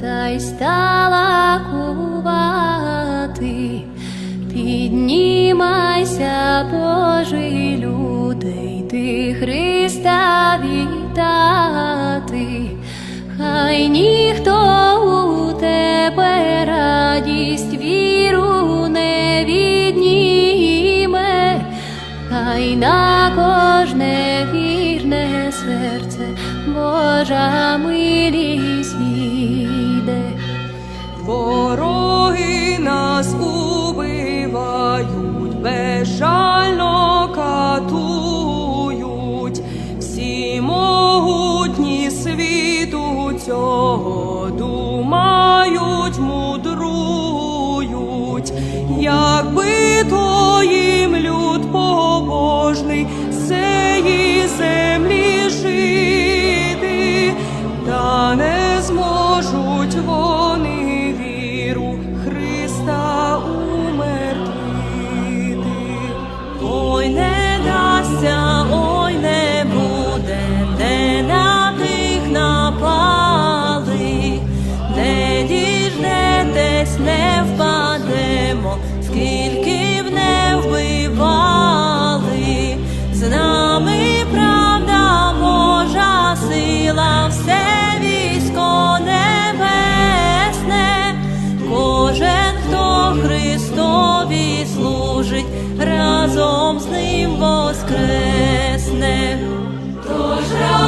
хай стала кувати, піднімайся, Божий люди, йди Христа вітати, хай ніхто у тебе радість віру не відніме, хай на кожне вірне серце Божа милість. for Не дасться, ой, не буде, де на тих напали, де діждетесь, не впадемо, скільки служить, разом з ним воскресне. Тож радімо,